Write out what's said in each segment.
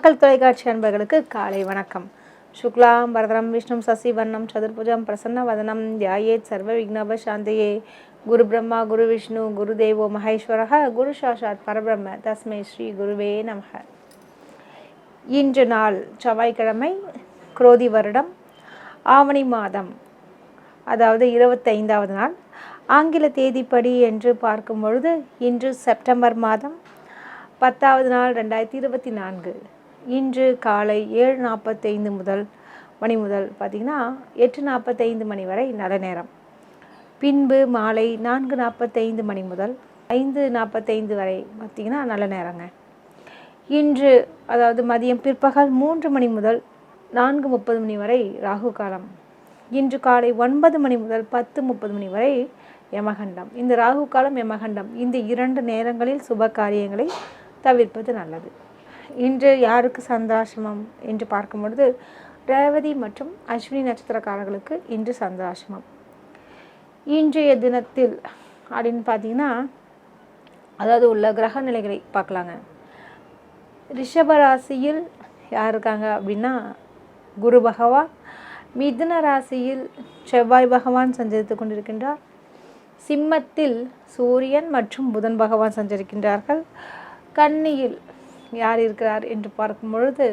மக்கள் தொலைக்காட்சி அன்பர்களுக்கு காலை வணக்கம். சுக்லாம் பரதரம் விஷ்ணு சசிவர்ணம் சதுர்புஜம் பிரசன்ன வதனம் தியாயேத் சர்வ விக்னப சாந்தையே. குரு பிரம்மா குரு விஷ்ணு குரு தேவோ மகேஸ்வரக குரு சாஷாத் பரபிரம்ம தஸ்மை ஸ்ரீ குருவே நமக. இன்று நாள் செவ்வாய்க்கிழமை குரோதி வருடம் ஆவணி மாதம் அதாவது இருபத்தைந்தாவது நாள். ஆங்கில தேதிப்படி என்று பார்க்கும் பொழுது இன்று செப்டம்பர் மாதம் பத்தாவது நாள் ரெண்டாயிரத்தி இருபத்தி நான்கு. இன்று காலை ஏழு நாற்பத்தைந்து முதல் மணி முதல் பார்த்திங்கன்னா எட்டு நாற்பத்தைந்து மணி வரை நல்ல நேரம். பின்பு மாலை நான்கு நாற்பத்தைந்து மணி முதல் ஐந்து நாற்பத்தைந்து வரை பார்த்திங்கன்னா நல்ல நேரங்க. இன்று அதாவது மதியம் பிற்பகல் மூன்று மணி முதல் நான்கு முப்பது மணி வரை ராகு காலம். இன்று காலை ஒன்பது மணி முதல் பத்து முப்பது மணி வரை யமகண்டம். இந்த ராகு காலம் யமகண்டம் இந்த இரண்டு நேரங்களில் சுப காரியங்களை தவிர்ப்பது நல்லது. இன்று யாருக்கு சந்தாசிரமம் என்று பார்க்கும் பொழுது ரேவதி மற்றும் அஸ்வினி நட்சத்திரக்காரர்களுக்கு இன்று சந்தாசிரமம் இன்றைய தினத்தில் அப்படின்னு பார்த்தீங்கன்னா அதாவது உள்ள கிரக நிலைகளை பார்க்கலாங்க. ரிஷப ராசியில் யார் இருக்காங்க அப்படின்னா குரு பகவான். மிதுன ராசியில் செவ்வாய் பகவான் சஞ்சரித்து கொண்டிருக்கின்றார். சிம்மத்தில் சூரியன் மற்றும் புதன் பகவான் சஞ்சரிக்கின்றார்கள். கன்னியில் யார் இருக்கிறார் என்று பார்க்கும் பொழுது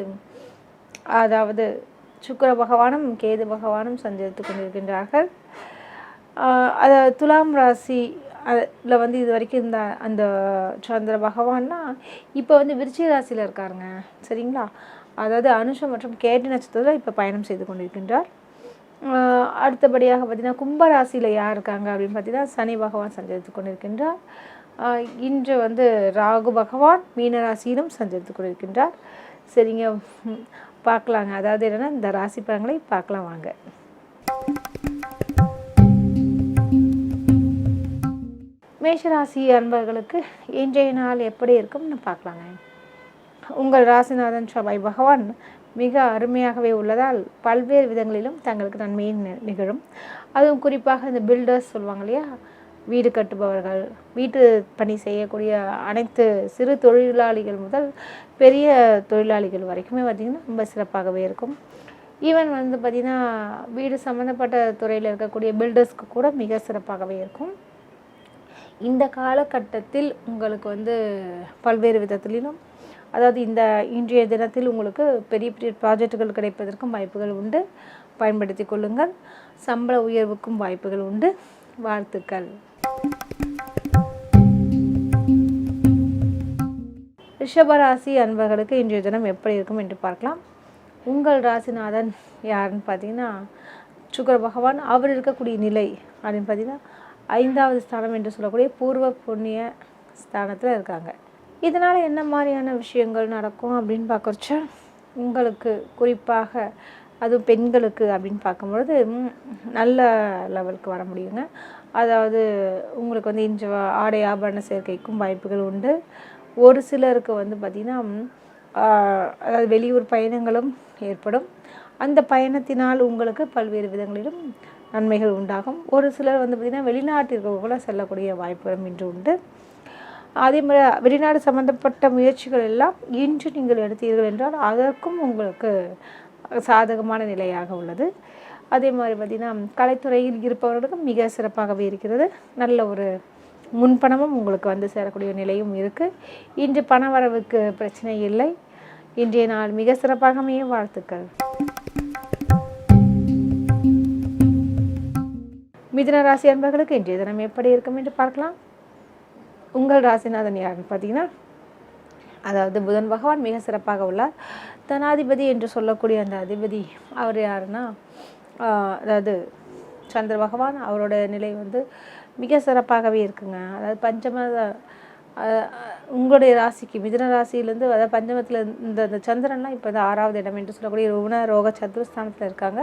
அதாவது சுக்கர பகவானும் கேது பகவானும் சஞ்சரித்து கொண்டிருக்கின்றார்கள். அதாவது துலாம் ராசி அதில் வந்து இது வரைக்கும் இந்த அந்த சந்திர பகவான்னா இப்போ வந்து விருச்சிக ராசியில் இருக்காருங்க. சரிங்களா? அதாவது அனுஷம் மற்றும் கேட்டு நட்சத்திரத்தில் இப்போ பயணம் செய்து கொண்டிருக்கின்றார். அடுத்தபடியாக பார்த்தீங்கன்னா கும்பராசியில் யார் இருக்காங்க அப்படின்னு பார்த்தீங்கன்னா சனி பகவான் சஞ்சரித்து கொண்டிருக்கின்றார். இன்று வந்து ராகு பகவான் மீனராசியிலும் சஞ்சரித்து கொண்டிருக்கின்றார். சரிங்க பார்க்கலாங்க. அதாவது என்னென்னா இந்த ராசி பலன்களை பார்க்கலாம் வாங்க. மேஷராசி அன்பர்களுக்கு இன்றைய நாள் எப்படி இருக்கும்னு பார்க்கலாங்க. உங்கள் ராசிநாதன் சபாய் பகவான் மிக அருமையாகவே உள்ளதால் பல்வேறு விதங்களிலும் தங்களுக்கு நன்மையை நிகழும். அதுவும் குறிப்பாக இந்த பில்டர்ஸ் சொல்லுவாங்க இல்லையா? வீடு கட்டுபவர்கள் வீட்டு பணி செய்யக்கூடிய அனைத்து சிறு தொழிலாளிகள் முதல் பெரிய தொழிலாளிகள் வரைக்குமே பார்த்திங்கன்னா ரொம்ப சிறப்பாகவே இருக்கும். ஈவன் வந்து பார்த்திங்கன்னா வீடு சம்மந்தப்பட்ட துறையில் இருக்கக்கூடிய பில்டர்ஸ்க்கு கூட மிக சிறப்பாகவே இருக்கும். இந்த காலகட்டத்தில் உங்களுக்கு வந்து பல்வேறு விதத்திலும் அதாவது இந்த இன்றைய தினத்தில் உங்களுக்கு பெரிய பெரிய ப்ராஜெக்டுகள் கிடைப்பதற்கும் வாய்ப்புகள் உண்டு. பயன்படுத்தி கொள்ளுங்கள். சம்பள உயர்வுக்கும் வாய்ப்புகள் உண்டு. வாழ்த்துக்கள். ரிஷபராசி அன்பர்களுக்கு இன்றைய தினம் எப்படி இருக்கும் என்று பார்க்கலாம். உங்கள் ராசிநாதன் யாருன்னு பார்த்தீங்கன்னா சுக்கர பகவான். அவர் இருக்கக்கூடிய நிலை அப்படின்னு பார்த்தீங்கன்னா ஐந்தாவது ஸ்தானம் என்று சொல்லக்கூடிய பூர்வ புண்ணிய ஸ்தானத்தில் இருக்காங்க. இதனால் என்ன மாதிரியான விஷயங்கள் நடக்கும் அப்படின்னு பார்க்குறச்ச உங்களுக்கு குறிப்பாக அதுவும் பெண்களுக்கு அப்படின்னு பார்க்கும்பொழுது நல்ல லெவலுக்கு வர முடியுங்க. அதாவது உங்களுக்கு வந்து இன்று ஆடை ஆபரண சேர்க்கைக்கும் வாய்ப்புகள் உண்டு. ஒரு சிலருக்கு வந்து பார்த்திங்கன்னா அதாவது வெளியூர் பயணங்களும் ஏற்படும். அந்த பயணத்தினால் உங்களுக்கு பல்வேறு விதங்களிலும் நன்மைகள் உண்டாகும். ஒரு சிலர் வந்து பார்த்திங்கன்னா வெளிநாட்டிற்கு கூட செல்லக்கூடிய வாய்ப்புகளும் இன்று உண்டு. அதே மாதிரி வெளிநாடு சம்மந்தப்பட்ட முயற்சிகள் எல்லாம் இன்று நீங்கள் எடுத்தீர்கள் என்றால் அதற்கும் உங்களுக்கு சாதகமான நிலையாக உள்ளது. அதே மாதிரி பார்த்திங்கன்னா கலைத்துறையில் இருப்பவர்களுக்கும் மிக சிறப்பாகவே இருக்கிறது. நல்ல ஒரு முன்பணமும் உங்களுக்கு வந்து சேரக்கூடிய நிலையும் இருக்குது இன்று பண வரவுக்கு பிரச்சனை இல்லை. இன்றைய நாள் மிக சிறப்பாகவே வாழ்த்துக்கள். மிதுன ராசி அன்பர்களுக்கு இன்றைய தினம் எப்படி இருக்கும் என்று பார்க்கலாம். உங்கள் ராசிநாதன் யாருன்னு பார்த்தீங்கன்னா அதாவது புதன் பகவான் மிக சிறப்பாக உள்ளார். தனாதிபதி என்று சொல்லக்கூடிய அந்த அதிபதி அவர் யாருன்னா அதாவது சந்திர பகவான் அவரோட நிலை வந்து மிக சிறப்பாகவே இருக்குங்க. அதாவது பஞ்சம உங்களுடைய ராசிக்கு மிதுன ராசியிலேருந்து அதாவது பஞ்சமத்தில் இந்த இந்த சந்திரன்லாம் இப்போ வந்து ஆறாவது இடம் என்று சொல்லக்கூடிய ருண ரோக சதுரஸ்தானத்தில் இருக்காங்க.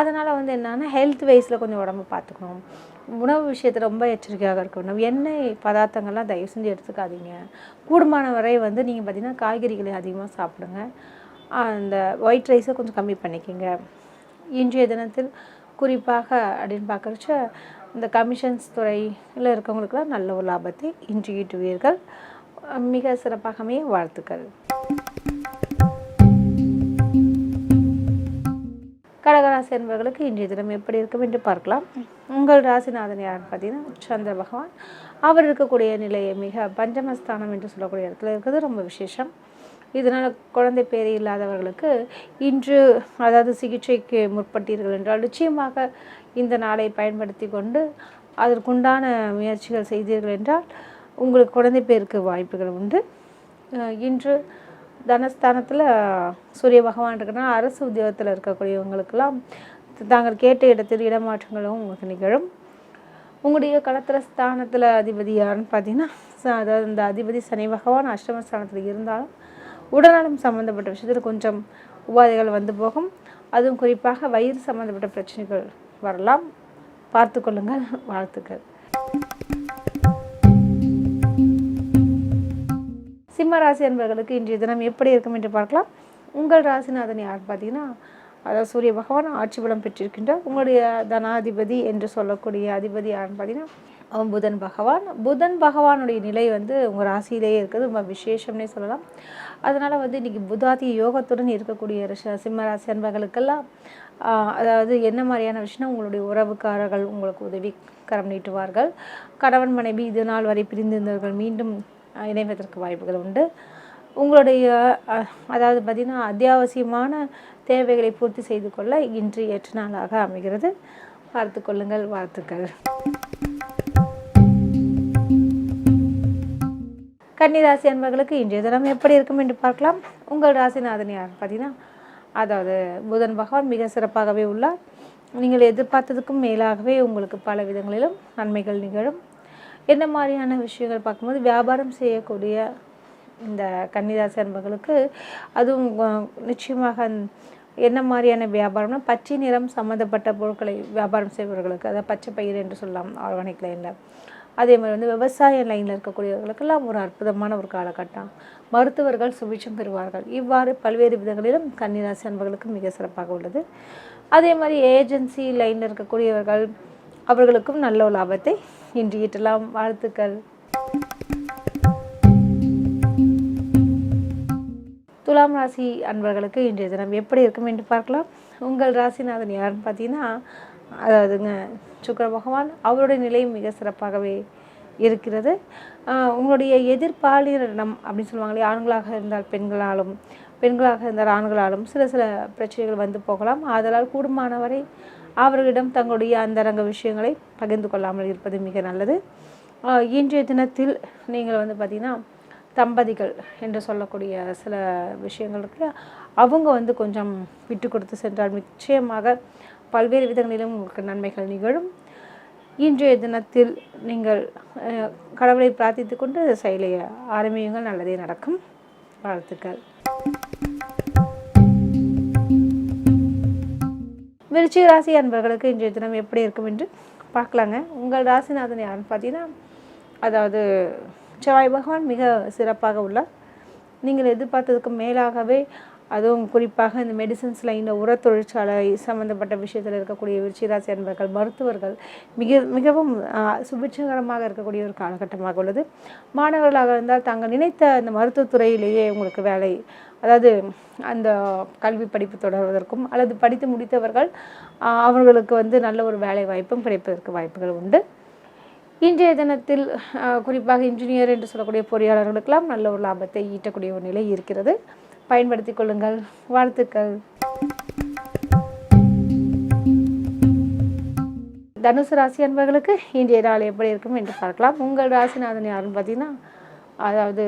அதனால் வந்து என்னென்னா ஹெல்த் வைஸில் கொஞ்சம் உடம்பு பார்த்துக்கணும். உணவு விஷயத்தில் ரொம்ப எச்சரிக்கையாக இருக்கணும். எண்ணெய் பதார்த்தங்கள்லாம் தயவு செஞ்சு எடுத்துக்காதீங்க. கூடுமான வரை வந்து நீங்கள் பார்த்திங்கன்னா காய்கறிகளை அதிகமாக சாப்பிடுங்க. அந்த ஒயிட் ரைஸை கொஞ்சம் கம்மி பண்ணிக்கோங்க. இன்றைய தினத்தில் குறிப்பாக அப்படின்னு பார்க்குறச்ச இந்த கமிஷன்ஸ் துறையில் இருக்கவங்களுக்குலாம் நல்ல ஒரு லாபத்தை இன்று ஈட்டுவீர்கள் மிக சிறப்பாகவே வாழ்த்துக்கள். கடகராசி என்பவர்களுக்கு இன்றைய தினம் எப்படி இருக்கும் என்று பார்க்கலாம். உங்கள் ராசிநாதன் யாருன்னு பார்த்தீங்கன்னா சந்திர பகவான். அவர் இருக்கக்கூடிய நிலையை மிக பஞ்சமஸ்தானம் என்று சொல்லக்கூடிய இடத்துல இருக்கிறது. ரொம்ப விசேஷம். இதனால் குழந்தை பேர் இல்லாதவர்களுக்கு இன்று அதாவது சிகிச்சைக்கு முற்பட்டீர்கள் என்றால் நிச்சயமாக இந்த நாளை பயன்படுத்தி கொண்டு அதற்குண்டான முயற்சிகள் செய்தீர்கள் என்றால் உங்களுக்கு குழந்தை பேருக்கு வாய்ப்புகள் உண்டு. இன்று தனஸ்தானத்தில் சூரிய பகவான் இருக்குன்னா அரசு உத்தியோகத்தில் இருக்கக்கூடியவங்களுக்கெல்லாம் தாங்கள் கேட்ட இடத்தில் இடமாற்றங்களும் உங்களுக்கு நிகழும். உங்களுடைய களத்திர ஸ்தானத்தில் அதிபதி யாருன்னு பார்த்தீங்கன்னா ச- அதாவது இந்த அதிபதி சனி பகவான் அஷ்டம ஸ்தானத்தில் இருந்தாலும் உடல்நலம் சம்மந்தப்பட்ட விஷயத்தில் கொஞ்சம் உபாதைகள் வந்து போகும். அதுவும் குறிப்பாக வயிறு சம்மந்தப்பட்ட பிரச்சனைகள் வரலாம். பார்த்து கொள்ளுங்கள். வாழ்த்துக்கள். சிம்ம ராசி என்பவர்களுக்கு இன்றைய தினம் எப்படி இருக்கும் என்று பார்க்கலாம். உங்கள் ராசிநாதன் யார் பார்த்தீங்கன்னா அதாவது சூரிய பகவான் ஆட்சி பலம் பெற்றிருக்கின்றார். உங்களுடைய தனாதிபதி என்று சொல்லக்கூடிய அதிபதி யாருன்னு பார்த்தீங்கன்னா அவன் புதன் பகவான். புதன் பகவானுடைய நிலை வந்து உங்கள் ராசியிலேயே இருக்கிறது ரொம்ப விசேஷம்னே சொல்லலாம். அதனால் வந்து இன்றைக்கி புதாதி யோகத்துடன் இருக்கக்கூடிய ரிஷ- சிம்ம ராசி அன்பர்களுக்கெல்லாம் அதாவது என்ன மாதிரியான விஷயம் உங்களுடைய உறவுக்காரர்கள் உங்களுக்கு உதவி கரம் நீட்டுவார்கள். கணவன் மனைவி இது நாள் வரை பிரிந்திருந்தவர்கள் மீண்டும் இணைவதற்கு வாய்ப்புகள் உண்டு. உங்களுடைய அதாவது பார்த்திங்கன்னா அத்தியாவசியமான தேவைகளை பூர்த்தி செய்து கொள்ள இன்று ஏற்ற நாளாக அமைகிறது. பார்த்து கொள்ளுங்கள் வாழ்த்துக்கள். கன்னிராசி அன்பர்களுக்கு இன்றைய தினம் எப்படி இருக்கும் என்று பார்க்கலாம். உங்கள் ராசிநாதன் யார் பார்த்தீங்கன்னா அதாவது புதன் பகவான் மிக சிறப்பாகவே உள்ளார். நீங்கள் எதிர்பார்த்ததுக்கும் மேலாகவே உங்களுக்கு பல விதங்களிலும் நன்மைகள் நிகழும். என்ன மாதிரியான விஷயங்கள் பார்க்கும்போது வியாபாரம் செய்யக்கூடிய இந்த கன்னிராசி அன்பர்களுக்கு அதுவும் நிச்சயமாக என்ன மாதிரியான வியாபாரம்னா பச்சை நிறம் சம்மந்தப்பட்ட பொருட்களை வியாபாரம் செய்பவர்களுக்கு அதாவது பச்சை பயிர் என்று சொல்லலாம் ஆர்கானிக் லைனில் அதே மாதிரி வந்து விவசாய லைனில் இருக்கக்கூடியவர்களுக்கெல்லாம் ஒரு அற்புதமான ஒரு காலகட்டம். மருத்துவர்கள் சுபிட்சம் பெறுவார்கள். இவ்வாறு பல்வேறு விதங்களிலும் கன்னிராசி அன்பர்களுக்கு மிக சிறப்பாக உள்ளது. அதே மாதிரி ஏஜென்சி லைனில் இருக்கக்கூடியவர்கள் அவர்களுக்கும் நல்ல ஒரு லாபத்தை இன்று ஈட்டலாம். வாழ்த்துக்கள். துலாம் ராசி அன்பர்களுக்கு இன்றைய தினம் எப்படி இருக்கும் என்று பார்க்கலாம். உங்கள் ராசிநாதன் யாருன்னு பார்த்தீங்கன்னா அதாவதுங்க சுக்கர பகவான் அவருடைய நிலை மிக சிறப்பாகவே இருக்கிறது. உங்களுடைய எதிர்பாலினம் அப்படின்னு சொல்லுவாங்களே ஆண்களாக இருந்தால் பெண்களாலும் பெண்களாக இருந்தால் ஆண்களாலும் சில சில பிரச்சனைகள் வந்து போகலாம். ஆதலால் கூடுமானவரை அவர்களிடம் தங்களுடைய அந்தரங்க விஷயங்களை பகிர்ந்து கொள்ளாமல் இருப்பது மிக நல்லது. இன்றைய தினத்தில் நீங்கள் வந்து பார்த்திங்கன்னா தம்பதிகள் என்று சொல்லக்கூடிய சில விஷயங்களுக்கு அவங்க வந்து கொஞ்சம் விட்டு கொடுத்து சென்றால் நிச்சயமாக பல்வேறு விதங்களிலும் உங்களுக்கு நன்மைகள் நிகழும். இன்றைய தினத்தில் நீங்கள் கடவுளை பிரார்த்தித்து கொண்டு செயலை ஆரம்பியுங்கள். நல்லதே நடக்கும். வாழ்த்துக்கள். விருச்சிக ராசி அன்பர்களுக்கு இன்றைய தினம் எப்படி இருக்கும் என்று பார்க்கலாங்க. உங்கள் ராசிநாதன் யாருன்னு பார்த்தீங்கன்னா அதாவது செவ்வாய் பகவான் மிக சிறப்பாக உள்ளார். நீங்கள் எதிர்பார்த்ததுக்கு மேலாகவே அதுவும் குறிப்பாக இந்த மெடிசன்ஸ் லைனில் உர தொழிற்சாலை சம்மந்தப்பட்ட விஷயத்தில் இருக்கக்கூடிய விருச்சிராசி அன்பர்கள் மருத்துவர்கள் மிக மிகவும் சுபிட்சகரமாக இருக்கக்கூடிய ஒரு காலகட்டமாக உள்ளது. மாணவர்களாக இருந்தால் தாங்கள் நினைத்த அந்த மருத்துவத்துறையிலேயே உங்களுக்கு வேலை அதாவது அந்த கல்வி படிப்பு தொடர்வதற்கும் அல்லது படித்து முடித்தவர்கள் அவர்களுக்கு வந்து நல்ல ஒரு வேலை வாய்ப்பும் கிடைப்பதற்கு வாய்ப்புகள் உண்டு. இன்றைய தினத்தில் குறிப்பாக இன்ஜினியர் என்று சொல்லக்கூடிய பொறியாளர்களுக்கெல்லாம் நல்ல ஒரு லாபத்தை ஈட்டக்கூடிய ஒரு நிலை இருக்கிறது. பயன்படுத்தி கொள்ளுங்கள். வாழ்த்துக்கள். தனுசு ராசி அன்பர்களுக்கு இன்றைய நாள் எப்படி இருக்கும் என்று பார்க்கலாம். உங்கள் ராசிநாதன் யாருன்னு பார்த்தீங்கன்னா அதாவது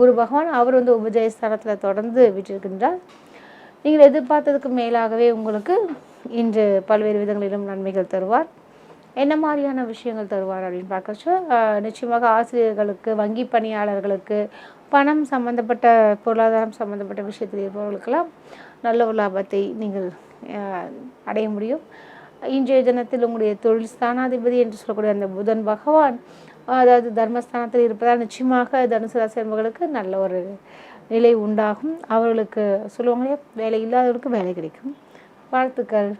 குரு பகவான் அவர் வந்து உபஜயஸ்தானத்தில் தொடர்ந்து விட்டிருக்கின்றார் நீங்கள் எதிர்பார்த்ததுக்கு மேலாகவே உங்களுக்கு இன்று பல்வேறு விதங்களிலும் நன்மைகள் தருவார். என்ன மாதிரியான விஷயங்கள் தருவார் அப்படின்னு பார்க்கறச்சோ நிச்சயமாக ஆசிரியர்களுக்கு வங்கி பணியாளர்களுக்கு பணம் சம்மந்தப்பட்ட பொருளாதாரம் சம்மந்தப்பட்ட விஷயத்தில் இருப்பவர்களுக்கெல்லாம் நல்ல ஒரு லாபத்தை நீங்கள் அடைய முடியும். இன்றைய தினத்தில் உங்களுடைய தொழில் ஸ்தானாதிபதி என்று சொல்லக்கூடிய அந்த புதன் பகவான் அதாவது தர்மஸ்தானத்தில் இருப்பதால் நிச்சயமாக தனுசு ராசி என்பவர்களுக்கு நல்ல ஒரு நிலை உண்டாகும். அவர்களுக்கு சொல்லுவாங்க இல்லையா, வேலை இல்லாதவர்களுக்கு வேலை கிடைக்கும். வாழ்த்துக்கள்.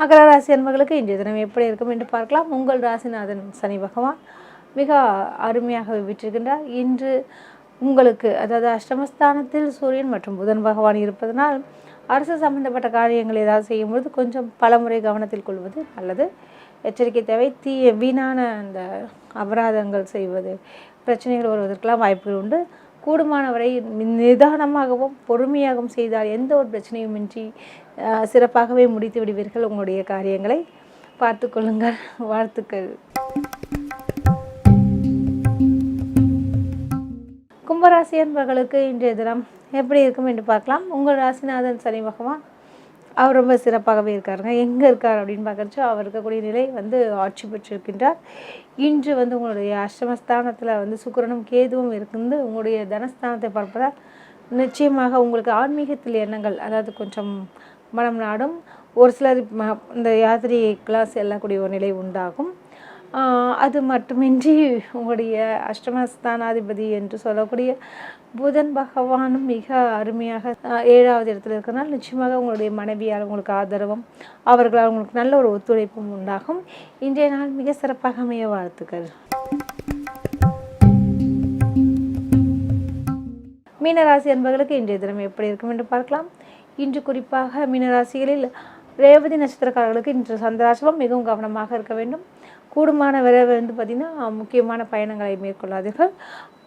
மகர ராசி அன்பர்களுக்கு இன்றைய தினம் எப்படி இருக்கும் என்று பார்க்கலாம். உங்கள் ராசிநாதன் சனி பகவான் மிக அருமையாக விற்றிருக்கின்றார். இன்று உங்களுக்கு அதாவது அஷ்டமஸ்தானத்தில் சூரியன் மற்றும் புதன் பகவான் இருப்பதனால் அரசு சம்பந்தப்பட்ட காரியங்கள் ஏதாவது செய்யும்போது கொஞ்சம் பலமுறை கவனத்தில் கொள்வது நல்லது. எச்சரிக்கை தேவை. தீய வீணான அந்த அபராதங்கள் செய்வது பிரச்சனைகள் வருவதற்கெல்லாம் வாய்ப்புகள் உண்டு. கூடுமானவரை நிதானமாகவும் பொறுமையாகவும் செய்தால் எந்த ஒரு பிரச்சனையும் இன்றி சிறப்பாகவே முடித்து விடுவீர்கள் உங்களுடைய காரியங்களை. பார்த்து கொள்ளுங்கள். வாழ்த்துக்கள். கும்பராசி அன்பர்களுக்கு இன்றைய தினம் எப்படி இருக்கும் என்று பார்க்கலாம். உங்கள் ராசிநாதன் சனி பகவான் அவர் ரொம்ப சிறப்பாகவே இருக்காருங்க. எங்கே இருக்கார் அப்படின்னு பார்க்குறச்சோ அவர் இருக்கக்கூடிய நிலை வந்து ஆட்சி பெற்றிருக்கின்றார். இன்று வந்து உங்களுடைய அஷ்டமஸ்தானத்தில் வந்து சுக்கிரனும் கேதுவும் இருந்து உங்களுடைய தனஸ்தானத்தை பார்ப்பதால் நிச்சயமாக உங்களுக்கு ஆன்மீகத்தில் எண்ணங்கள் அதாவது கொஞ்சம் மனம் நாடும். ஒரு சிலர் ம- இந்த கிளாஸ் எல்லக்கூடிய ஒரு நிலை உண்டாகும். அது மட்டுமின்றி உங்களுடைய அஷ்டமஸ்தானாதிபதி என்று சொல்லக்கூடிய புதன் பகவானும் மிக அருமையாக ஏழாவது இடத்துல இருக்கிறனால நிச்சயமாக உங்களுடைய மனைவியால் உங்களுக்கு ஆதரவும் அவர்களால் உங்களுக்கு நல்ல ஒரு ஒத்துழைப்பும் உண்டாகும். இன்றைய நாள் மிக சிறப்பாக அமைய வாழ்த்துக்கள். மீனராசி என்பவர்களுக்கு இன்றைய தினம் எப்படி இருக்கும் என்று பார்க்கலாம். இன்று குறிப்பாக மீனராசிகளில் ரேவதி நட்சத்திரக்காரர்களுக்கு இன்று சந்திராசிரமம் மிகவும் கவனமாக இருக்க வேண்டும். கூடுமான விரைவு வந்து பார்த்திங்கன்னா முக்கியமான பயணங்களை மேற்கொள்ளாதீர்கள்.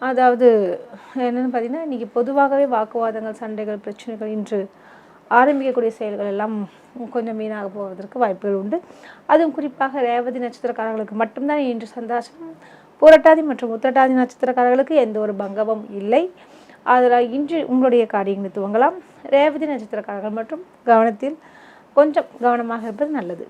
அதாவது என்னென்னு பார்த்தீங்கன்னா இன்றைக்கி பொதுவாகவே வாக்குவாதங்கள் சண்டைகள் பிரச்சனைகள் இன்று ஆரம்பிக்கக்கூடிய செயல்கள் எல்லாம் கொஞ்சம் மீனாக போவதற்கு வாய்ப்புகள் உண்டு. அதுவும் குறிப்பாக ரேவதி நட்சத்திரக்காரர்களுக்கு மட்டும்தான் இன்று சந்தாசம் புரட்டாதி மற்றும் உத்திரட்டாதி நட்சத்திரக்காரர்களுக்கு எந்த ஒரு பங்கமும் இல்லை. அதில் இன்று உங்களுடைய காரியங்களை துவங்கலாம். ரேவதி நட்சத்திரக்காரர்கள் மற்றும் கவனத்தில் கொஞ்சம் கவனமாக இருப்பது நல்லது.